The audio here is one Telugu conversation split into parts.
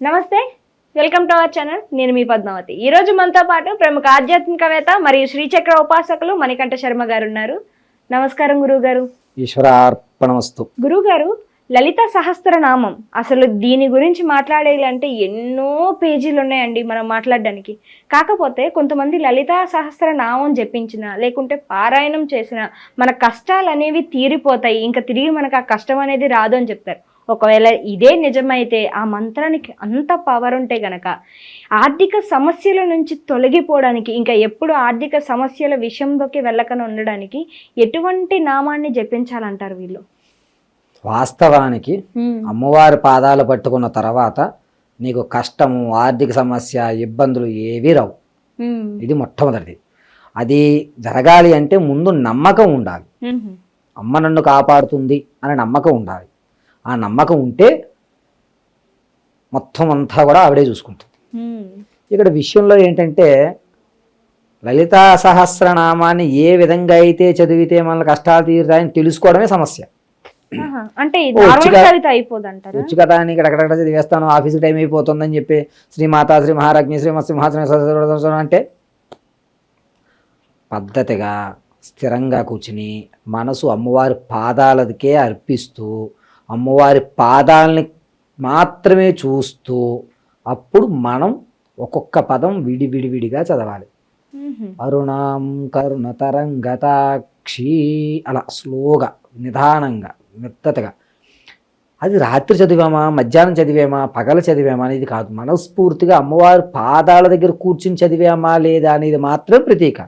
నమస్తే వెల్కమ్ టు అవర్ ఛానల్. నేను మీ పద్మావతి. ఈ రోజు మనతో పాటు ప్రముఖ ఆధ్యాత్మికవేత్త మరియు శ్రీచక్ర ఉపాసకులు మణికంఠ శర్మ గారు ఉన్నారు. నమస్కారం గురువు గారు ఈశ్వరార్పణమస్తు. గురువు గారు లలిత సహస్రనామం అసలు దీని గురించి మాట్లాడేది అంటే ఎన్నో పేజీలు ఉన్నాయండి మనం మాట్లాడడానికి. కాకపోతే కొంతమంది లలిత సహస్రనామం జపించిన లేకుంటే పారాయణం చేసిన మన కష్టాలు అనేవి తీరిపోతాయి. ఇంకా తిరిగి మనకు ఆ కష్టం అనేది రాదు అని చెప్తారు. ఒకవేళ ఇదే నిజమైతే ఆ మంత్రానికి అంత పవర్ ఉంటే గనక ఆర్థిక సమస్యల నుంచి తొలగిపోవడానికి ఇంకా ఎప్పుడు ఆర్థిక సమస్యల విషయంలోకి వెళ్ళకుండా ఉండడానికి ఎటువంటి నామాన్ని జపించాలంటారు వీళ్ళు? వాస్తవానికి అమ్మవారి పాదాలు పట్టుకున్న తర్వాత నీకు కష్టము ఆర్థిక సమస్య ఇబ్బందులు ఏవీ రావు. ఇది మొట్టమొదటిది. అది జరగాలి అంటే ముందు నమ్మకం ఉండాలి. అమ్మ నన్ను కాపాడుతుంది అనే నమ్మకం ఉండాలి. ఆ నమ్మకం ఉంటే మొత్తం అంతా కూడా ఆవిడే చూసుకుంటుంది. ఇక్కడ విషయంలో ఏంటంటే లలితా సహస్రనామాన్ని ఏ విధంగా అయితే చదివితే మన కష్టాలు తీరుతాయని తెలుసుకోవడమే సమస్య. అంటే ఇక్కడ అక్కడక్కడ చదివేస్తాను ఆఫీస్ టైం అయిపోతుందని చెప్పి శ్రీమాత శ్రీ మహారాజ్ఞి శ్రీమత్ సింహాసన అంటే పద్ధతిగా స్థిరంగా కూర్చుని మనసు అమ్మవారి పాదాలకే అర్పిస్తూ అమ్మవారి పాదాలని మాత్రమే చూస్తూ అప్పుడు మనం ఒక్కొక్క పదం విడి విడి విడిగా చదవాలి. అరుణాం కరుణ తరంగతాక్షి అలా స్లోగా నిదానంగా మెత్తగా అది రాత్రి చదివామా మధ్యాహ్నం చదివామా పగల చదివామా అనేది కాదు. మనస్ఫూర్తిగా అమ్మవారి పాదాల దగ్గర కూర్చుని చదివామా లేదా అనేది మాత్రం ప్రతీక.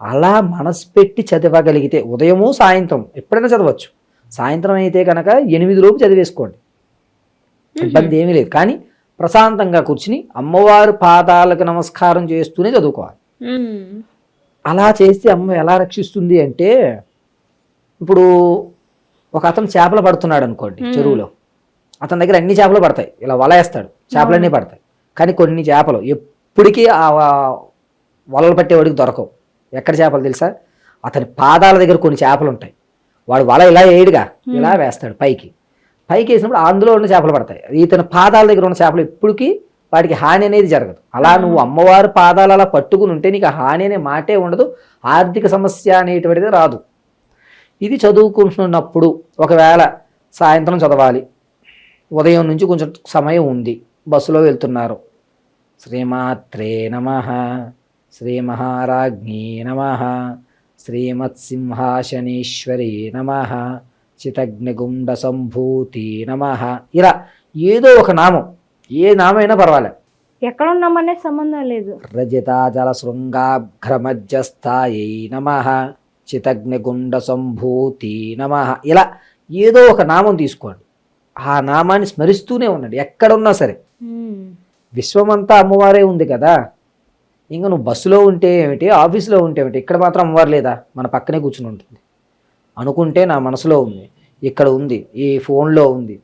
అలా మనసు పెట్టి చదవగలిగితే ఉదయము సాయంత్రం ఎప్పుడైనా చదవచ్చు. సాయంత్రం అయితే కనుక ఎనిమిది లోపు చదివేసుకోండి. ఇబ్బంది ఏమీ లేదు. కానీ ప్రశాంతంగా కూర్చుని అమ్మవారి పాదాలకు నమస్కారం చేస్తూనే చదువుకోవాలి. అలా చేస్తే అమ్మ ఎలా రక్షిస్తుంది అంటే ఇప్పుడు ఒక అతను చేపలు పడుతున్నాడు అనుకోండి. చెరువులో. అతని దగ్గర అన్ని చేపలు పడతాయి. ఇలా వల వేస్తాడు చేపలన్నీ పడతాయి. కానీ కొన్ని చేపలు ఎప్పటికీ ఆ వలలు పట్టేవాడికి దొరకవు. ఎక్కడ చేపలు తెలుసా? అతని పాదాల దగ్గర కొన్ని చేపలు ఉంటాయి. వాడు వల ఇలా వేయడుగా ఇలా వేస్తాడు పైకి. పైకి వేసినప్పుడు అందులో ఉన్న చేపలు పడతాయి. ఇతని పాదాల దగ్గర ఉన్న చేపలు ఎప్పటికీ వాటికి హాని అనేది జరగదు. అలా నువ్వు అమ్మవారి పాదాలు అలా పట్టుకుని ఉంటే నీకు ఆ హాని అనే మాటే ఉండదు ఆర్థిక సమస్య అనేటువంటిది రాదు. ఇది చదువుకుంటున్నప్పుడు ఒకవేళ సాయంత్రం చదవాలి ఉదయం నుంచి కొంచెం సమయం ఉంది బస్సులో వెళ్తున్నారు. శ్రీమాత్రే నమ శ్రీ మహారాజ్ఞీ నమ. శ్రీమత్సింహాసనేశ్వరీ నమ చితగ్నిగుండ సంభూతి నమ. ఇలా ఏదో ఒక నామం ఏ నామైనా పర్వాలేదు ఎక్కడ ఉన్నామనే సంబంధం లేదు. రజితాజల శృంగాఘ్రమధ్యస్థాయై నమ చితగ్నిగుండ సంభూతి నమ. ఇలా ఏదో ఒక నామం తీసుకోండి. ఆ నామాన్ని స్మరిస్తూనే ఉండండి ఎక్కడున్నా సరే. విశ్వమంతా అమ్మవారే ఉంది కదా. ఇంకా నువ్వు బస్సులో ఉంటే ఏమిటి? ఆఫీసులో ఉంటే ఏమిటి? ఇక్కడ మాత్రం అమ్మవారు లేదా? మన పక్కనే కూర్చుని ఉంటుంది. అనుకుంటే నా మనసులో ఉంది. ఇక్కడ ఉంది. ఈ ఫోన్లో ఉంది.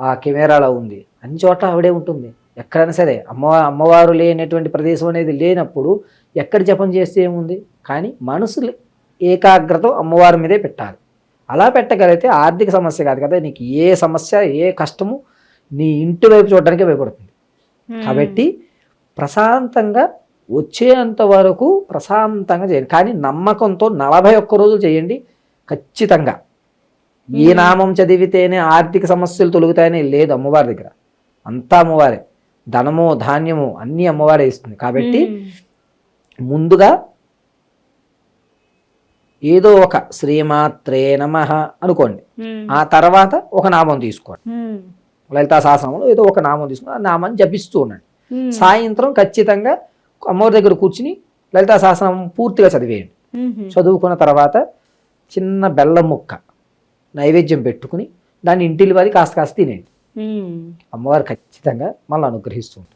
ఆ కెమెరాలో ఉంది. అన్ని చోట్ల ఆవిడే ఉంటుంది. ఎక్కడైనా సరే అమ్మ అమ్మవారు లేనటువంటి ప్రదేశం అనేది లేనప్పుడు ఎక్కడ జపం చేస్తే ఏముంది? కానీ మనసు ఏకాగ్రత అమ్మవారి మీదే పెట్టాలి. అలా పెట్టగలిగితే ఆర్థిక సమస్య కాదు కదా. నీకు ఏ సమస్య ఏ కష్టము నీ ఇంటి వైపు చూడడానికే భయపడుతుంది. కాబట్టి ప్రశాంతంగా వచ్చేంత వరకు ప్రశాంతంగా చేయండి కానీ నమ్మకంతో నలభై ఒక్క రోజులు చేయండి ఖచ్చితంగా మ్మ్. నామం చదివితేనే ఆర్థిక సమస్యలు తొలుగుతాయని లేదు అమ్మవారి దగ్గర అంతా అమ్మవారే ధనము ధాన్యము అన్నీ అమ్మవారే ఇస్తుంది కాబట్టి. ముందుగా ఏదో ఒక శ్రీమాత్రే నమ అనుకోండి. ఆ తర్వాత ఒక నామం తీసుకోండి. లలితా సహస్రంలో ఏదో ఒక నామం తీసుకుని ఆ నామాన్ని జపిస్తూ ఉండండి. సాయంత్రం ఖచ్చితంగా అమ్మవారి దగ్గర కూర్చుని లలితా సహస్రం పూర్తిగా చదివేయండి. చదువుకున్న తర్వాత చిన్న బెల్లం ముక్క నైవేద్యం పెట్టుకుని దాన్ని ఇంటిల్లి వారి కాస్త కాస్త తినేయండి మ్మ్. అమ్మవారు ఖచ్చితంగా మనల్ని అనుగ్రహిస్తుంది.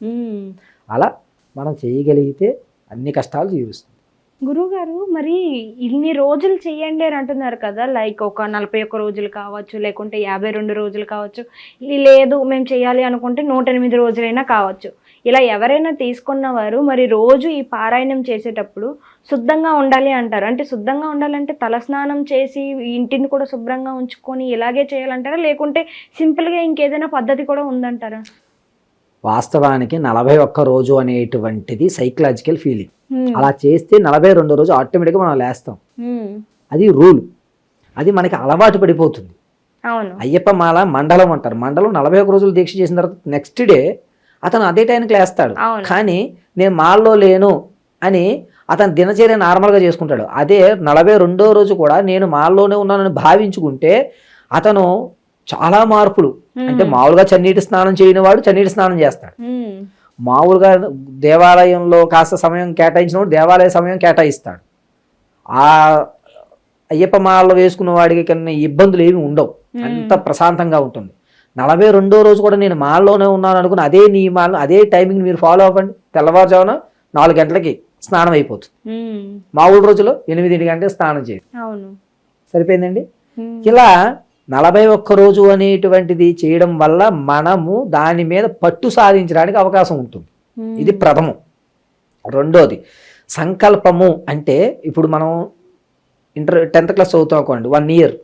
అలా మనం చేయగలిగితే అన్ని కష్టాలు తీరుస్తుంది గురువుగారు మరి ఇన్ని రోజులు చెయ్యండి అని అంటున్నారు కదా లైక్ ఒక నలభై ఒక్క రోజులు కావచ్చు లేకుంటే యాభై రెండు రోజులు కావచ్చు ఇది లేదు మేము చేయాలి అనుకుంటే నూట ఎనిమిది రోజులైనా కావచ్చు ఇలా ఎవరైనా తీసుకున్న వారు మరి రోజు ఈ పారాయణం చేసేటప్పుడు శుద్ధంగా ఉండాలి అంటారు. అంటే శుద్ధంగా ఉండాలంటే తలస్నానం చేసి ఇంటిని కూడా శుభ్రంగా ఉంచుకొని ఇలాగే చేయాలంటారా? లేకుంటే సింపుల్గా ఇంకేదైనా పద్ధతి కూడా ఉందంటారా? వాస్తవానికి నలభై ఒక్క రోజు అనేటువంటిది సైకలాజికల్ ఫీలింగ్. అలా చేస్తే నలభై రెండో రోజు ఆటోమేటిక్గా మనం లేస్తాం. అది రూల్. అది మనకి అలవాటు పడిపోతుంది. అవును. అయ్యప్ప మాల మండలం అంటారు. మండలం నలభై ఒక్క రోజులు దీక్ష చేసిన తర్వాత నెక్స్ట్ డే అతను అదే టైంకి లేస్తాడు. కానీ నేను మాల్లో లేను అని అతను దినచర్య నార్మల్గా చేసుకుంటాడు. అదే నలభై రెండో రోజు కూడా నేను మాల్లోనే ఉన్నానని భావించుకుంటే అతను చాలా మార్పులు. అంటే మామూలుగా చన్నీటి స్నానం చేయని వాడు చన్నీటి స్నానం చేస్తాడు. మామూలుగా దేవాలయంలో కాస్త సమయం కేటాయించినప్పుడు దేవాలయ సమయం కేటాయిస్తాడు. ఆ అయ్యప్ప మాలలో వేసుకున్న వాడికి కన్నా ఇబ్బందులు ఏమి ఉండవు. అంత ప్రశాంతంగా ఉంటుంది. నలభై రెండో రోజు కూడా నేను మాల్లోనే ఉన్నాను అనుకుని అదే నియమాలను అదే టైమింగ్ మీరు ఫాలో అవ్వండి. తెల్లవారుజామున నాలుగు గంటలకి స్నానం అయిపోతుంది. మామూలు రోజులో ఎనిమిది గంటలకు స్నానం చేయండి. అవును. సరిపోయిందండి. ఇలా నలభై ఒక్క రోజు అనేటువంటిది చేయడం వల్ల మనము దాని మీద పట్టు సాధించడానికి అవకాశం ఉంటుంది. ఇది ప్రథమం. రెండోది సంకల్పము అంటే ఇప్పుడు మనం ఇంటర్ టెన్త్ క్లాస్ చదువుతాం అనుకోండి వన్ ఇయర్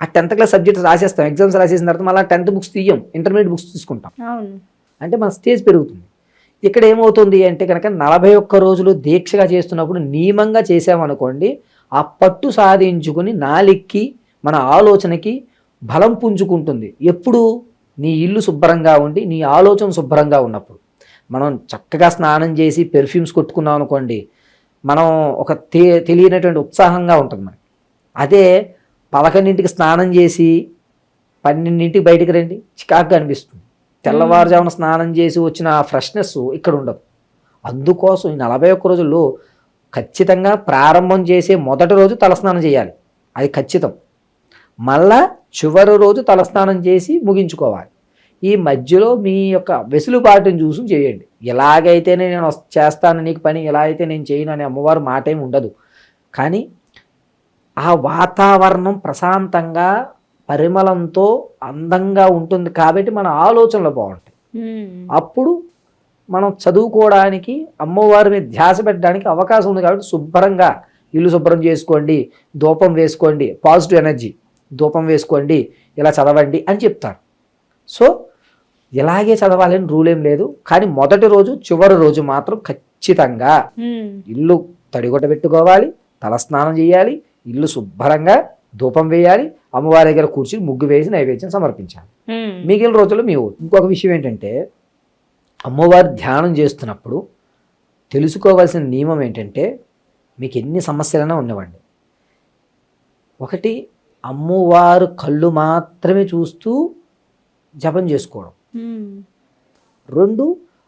ఆ టెన్త్ క్లాస్ సబ్జెక్ట్స్ రాసేస్తాం. ఎగ్జామ్స్ రాసేసిన తర్వాత మళ్ళీ టెన్త్ బుక్స్ తీయం. ఇంటర్మీడియట్ బుక్స్ తీసుకుంటాం. అంటే మన స్టేజ్ పెరుగుతుంది. ఇక్కడ ఏమవుతుంది అంటే కనుక నలభై ఒక్క రోజులు దీక్షగా చేస్తున్నప్పుడు నియమంగా చేసామనుకోండి ఆ పట్టు సాధించుకుని నాలిక్కి మన ఆలోచనకి బలం పుంజుకుంటుంది. ఎప్పుడు? నీ ఇల్లు శుభ్రంగా ఉండి నీ ఆలోచన శుభ్రంగా ఉన్నప్పుడు. మనం చక్కగా స్నానం చేసి పెర్ఫ్యూమ్స్ కొట్టుకున్నాం అనుకోండి మనం ఒక తెలియనటువంటి ఉత్సాహంగా ఉంటుంది మనకి. అదే పదకొండింటికి స్నానం చేసి పన్నెండింటికి బయటికి రండి. చికాకు అనిపిస్తుంది. తెల్లవారుజామున స్నానం చేసి వచ్చిన ఆ ఫ్రెష్నెస్ ఇక్కడ ఉండదు. అందుకోసం ఈ నలభై ఒక్క రోజుల్లో ఖచ్చితంగా ప్రారంభం చేసే మొదటి రోజు తలస్నానం చేయాలి. అది ఖచ్చితం. మళ్ళా చివరి రోజు తలస్నానం చేసి ముగించుకోవాలి. ఈ మధ్యలో మీ యొక్క వెసులుబాటుని చూసి చేయండి. ఎలాగైతేనే నేను చేస్తాను నీకు పని ఎలా అయితే నేను చేయను అనే అమ్మవారు మాట ఏమి ఉండదు. కానీ ఆ వాతావరణం ప్రశాంతంగా పరిమళంతో అందంగా ఉంటుంది కాబట్టి మన ఆలోచనలు బాగుంటాయి. అప్పుడు మనం చదువుకోవడానికి అమ్మవారి మీద ధ్యాస పెట్టడానికి అవకాశం ఉంది కాబట్టి శుభ్రంగా ఇల్లు శుభ్రం చేసుకోండి ధూపం వేసుకోండి పాజిటివ్ ఎనర్జీ ధూపం వేసుకోండి ఇలా చదవండి అని చెప్తారు సో ఇలాగే చదవాలని రూల్ ఏం లేదు కానీ మొదటి రోజు చివరి రోజు మాత్రం ఖచ్చితంగా. ఇల్లు తడిగొట్ట పెట్టుకోవాలి తలస్నానం చేయాలి ఇల్లు శుభ్రంగా ధూపం వేయాలి అమ్మవారి దగ్గర కూర్చుని ముగ్గు వేసి నైవేద్యం సమర్పించాలి. మిగిలిన రోజులు మీ ఇంకొక విషయం ఏంటంటే అమ్మవారు ధ్యానం చేస్తున్నప్పుడు తెలుసుకోవాల్సిన నియమం ఏంటంటే మీకు ఎన్ని సమస్యలైనా ఉన్నవండి ఒకటి అమ్మవారు కళ్ళు మాత్రమే చూస్తూ జపం చేసుకోవడం. రెండు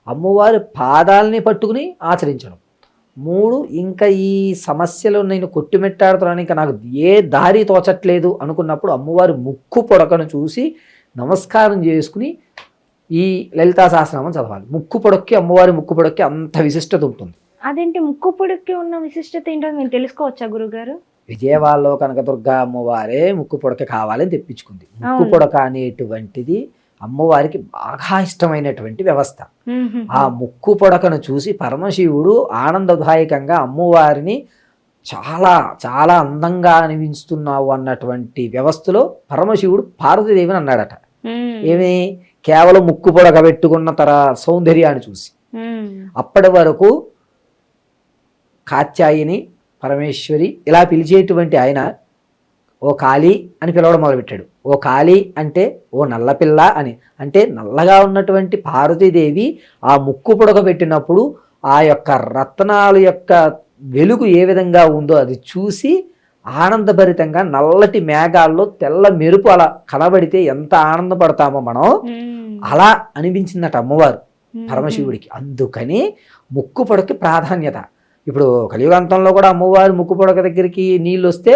అమ్మవారి పాదాలని పట్టుకుని ఆచరించడం మూడు ఇంకా ఈ సమస్యలు నేను కొట్టిమెట్టాడుతున్నాను ఇంకా నాకు ఏ దారి తోచట్లేదు అనుకున్నప్పుడు అమ్మవారి ముక్కు పొడకను చూసి నమస్కారం చేసుకుని ఈ లలితా సహస్రనామం చదవాలి. ముక్కు పొడక్కి అమ్మవారి ముక్కు పొడక్కి అంత విశిష్టత ఉంటుంది. అదేంటి ముక్కు పొడికి ఉన్న విశిష్టత ఏంటో మేము తెలుసుకోవచ్చా గురుగారు? విజయవాడలో కనకదుర్గ అమ్మవారే ముక్కు పొడక కావాలని తెప్పించుకుంది. ముక్కు. పొడక అనేటువంటిది అమ్మవారికి బాగా ఇష్టమైనటువంటి వ్యవస్థ. ఆ ముక్కు పొడకను చూసి పరమశివుడు ఆనందదాయకంగా అమ్మవారిని చాలా చాలా అందంగా అనిపిస్తున్నావు అన్నటువంటి వ్యవస్థలో పరమశివుడు పార్వతీదేవిని అన్నాడట. ఏమి కేవలం ముక్కు పొడక పెట్టుకున్న తర సౌందర్యాన్ని చూసి. అప్పటి వరకు కాత్యాయిని పరమేశ్వరి ఇలా పిలిచేటువంటి ఆయన ఓ కాళీ అని పిలవడం మొదలుపెట్టాడు. ఓ కాళీ అంటే ఓ నల్లపిల్ల అని. అంటే నల్లగా ఉన్నటువంటి పార్వతీదేవి ఆ ముక్కు పుడక పెట్టినప్పుడు ఆ యొక్క రత్నాల యొక్క వెలుగు ఏ విధంగా ఉందో అది చూసి ఆనందభరితంగా నల్లటి మేఘాల్లో తెల్ల మెరుపు అలా కనబడితే ఎంత ఆనందపడతామో మనం. అలా అనిపించిందట అమ్మవారు. పరమశివుడికి. అందుకని ముక్కు పొడకి ప్రాధాన్యత. ఇప్పుడు కలియుగాంతంలో కూడా అమ్మవారి ముక్కు పొడక దగ్గరికి నీళ్ళు వస్తే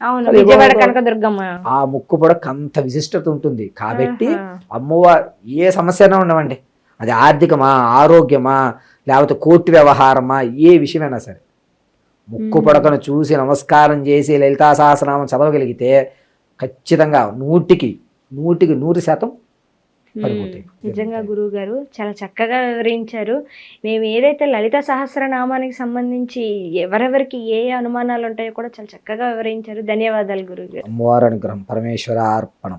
అవును అది విజయవాడ బాగా- కనకదుర్గమ్మ ఆ ముక్కు పొడక అంత విశిష్టత ఉంటుంది కాబట్టి. అమ్మవారు ఏ సమస్య ఉండవండి అది ఆర్థికమా ఆరోగ్యమా లేకపోతే కోర్టు వ్యవహారమా ఏ విషయమైనా సరే ముక్కు. పొడకను చూసి నమస్కారం చేసి లలితా సహస్రనామం చదవగలిగితే ఖచ్చితంగా నూటికి నూటికి నూరు శాతం. నిజంగా గురువు గారు చాలా చక్కగా వివరించారు. మేము ఏదైతే లలిత సహస్రనామానికి సంబంధించి ఎవరెవరికి ఏ ఏ అనుమానాలు ఉంటాయో కూడా చాలా చక్కగా వివరించారు. ధన్యవాదాలు గురువు గారు అమ్మవారి అనుగ్రహం పరమేశ్వర అర్పణం.